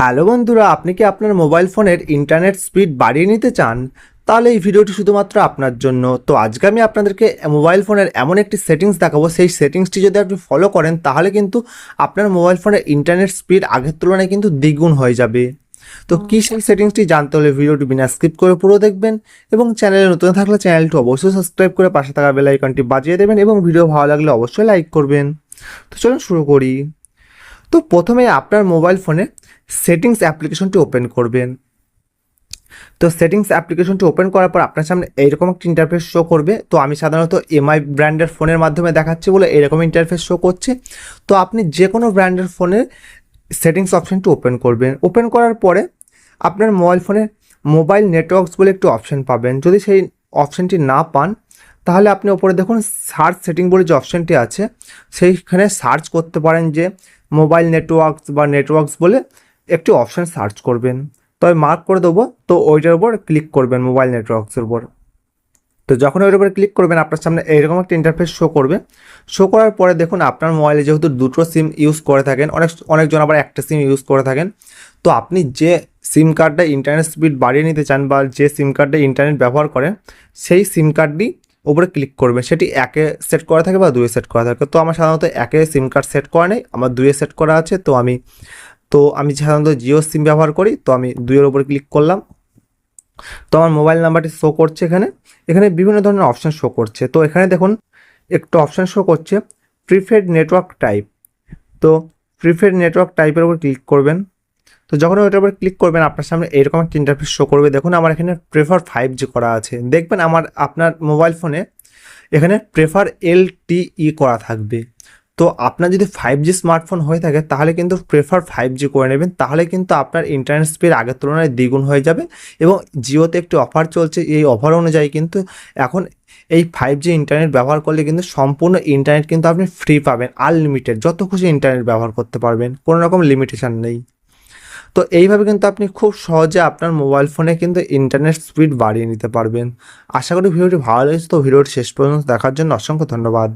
Hello বন্ধুরা আপনি কি আপনার মোবাইল ফোনের ইন্টারনেট স্পিড বাড়িয়ে নিতে চান? তাহলে এই ভিডিওটি শুধুমাত্র আপনার জন্য। তো আজকে আমি আপনাদেরকে মোবাইল ফোনের এমন একটি সেটিংস দেখাবো। সেই সেটিংসটি যদি আপনি ফলো করেন তাহলে কিন্তু আপনার মোবাইল ফোনের ইন্টারনেট স্পিড আগের তুলনায় কিন্তু দ্বিগুণ হয়ে যাবে। তো কী সেই সেটিংসটি জানতে হলে ভিডিওটি বিনা স্কিপ করে পুরো দেখবেন এবং চ্যানেলে নতুন থাকলে চ্যানেলটি অবশ্যই সাবস্ক্রাইব করে পাশে থাকা বেল আইকনটি বাজিয়ে দেবেন এবং ভিডিও ভালো লাগলে অবশ্যই লাইক করবেন। তো চলুন শুরু করি। তো প্রথমে আপনার মোবাইল ফোনে সেটিংস অ্যাপ্লিকেশনটি ওপেন করবেন। তো সেটিংস অ্যাপ্লিকেশনটি ওপেন করার পর আপনার সামনে এইরকম একটা ইন্টারফেস শো করবে। তো আমি সাধারণত এমআই ব্র্যান্ডের ফোনের মাধ্যমে দেখাচ্ছি বলে এরকম ইন্টারফেস শো করছে। তো আপনি যে কোনো ব্র্যান্ডের ফোনের সেটিংস অপশানটি ওপেন করবেন। ওপেন করার পরে আপনার মোবাইল ফোনে মোবাইল নেটওয়ার্কস বলে একটি অপশান পাবেন। যদি সেই অপশানটি না পান তাহলে আপনি ওপরে দেখুন সার্চ সেটিং বলে যে অপশানটি আছে, সেইখানে সার্চ করতে পারেন যে মোবাইল নেটওয়ার্কস বা নেটওয়ার্কস বলে একটি অপশান সার্চ করবেন। তবে মার্ক করে দেবো, তো ওইটার উপর ক্লিক করবেন মোবাইল নেটওয়ার্কসের উপর। তো যখন ওইটার উপরে ক্লিক করবেন, আপনার সামনে এইরকম একটা ইন্টারফেস শো করবে। শো করার পরে দেখুন আপনার মোবাইলে যেহেতু দুটো সিম ইউজ করে থাকেন, অনেক, অনেকজন আবার একটা সিম ইউজ করে থাকেন, তো আপনি যে সিম কার্ডটা ইন্টারনেট স্পিড বাড়িয়ে নিতে চান বা যে সিম কার্ডটা ইন্টারনেট ব্যবহার করেন, সেই সিম কার্ডটি ওপরে ক্লিক করবেন সেটি একে সেট করা থাকে বা দুয়ে সেট করা থাকে। তো আমার সাধারণত একে সিম কার্ড সেট করা নেই, আমার দুয়ে সেট করা আছে, তো আমি তো আমি সাধারণত জিও সিম ব্যবহার করি, তো আমি দুইয়ের উপরে ক্লিক করলাম। তো আমার মোবাইল নাম্বারটি শো করছে এখানে এখানে বিভিন্ন ধরনের অপশান শো করছে। তো এখানে দেখুন, একটু অপশান শো করছে প্রিফেড নেটওয়ার্ক টাইপ তো প্রিফেড নেটওয়ার্ক টাইপের উপর ক্লিক করবেন। তো যখন ওইটার উপর ক্লিক করবেন, আপনার সামনে এরকম একটা ইন্টারফেস শো করবে। দেখুন, আমার এখানে প্রেফার ফাইভ জি করা আছে। দেখবেন, আমার, আপনার মোবাইল ফোনে এখানে প্রেফার এল ই করা থাকবে। তো আপনার যদি ফাইভ জি স্মার্টফোন হয়ে থাকে, তাহলে কিন্তু প্রেফার ফাইভ জি করে নেবেন। তাহলে কিন্তু আপনার ইন্টারনেট স্পিড আগের তুলনায় দ্বিগুণ হয়ে যাবে এবং জিওতে একটি অফার চলছে। এই অফার অনুযায়ী কিন্তু এখন এই ফাইভ জি ইন্টারনেট ব্যবহার করলে কিন্তু সম্পূর্ণ ইন্টারনেট কিন্তু আপনি ফ্রি পাবেন আনলিমিটেড যত খুশি ইন্টারনেট ব্যবহার করতে পারবেন, কোনো রকম লিমিটেশন নেই। তো এইভাবে কিন্তু আপনি খুব সহজে আপনার মোবাইল ফোনে কিন্তু ইন্টারনেট স্পিড বাড়িয়ে নিতে পারবেন। আশা করি ভিডিওটি ভালো লেগেছে, তো ভিডিওটি শেষ পর্যন্ত দেখার জন্য অসংখ্য ধন্যবাদ।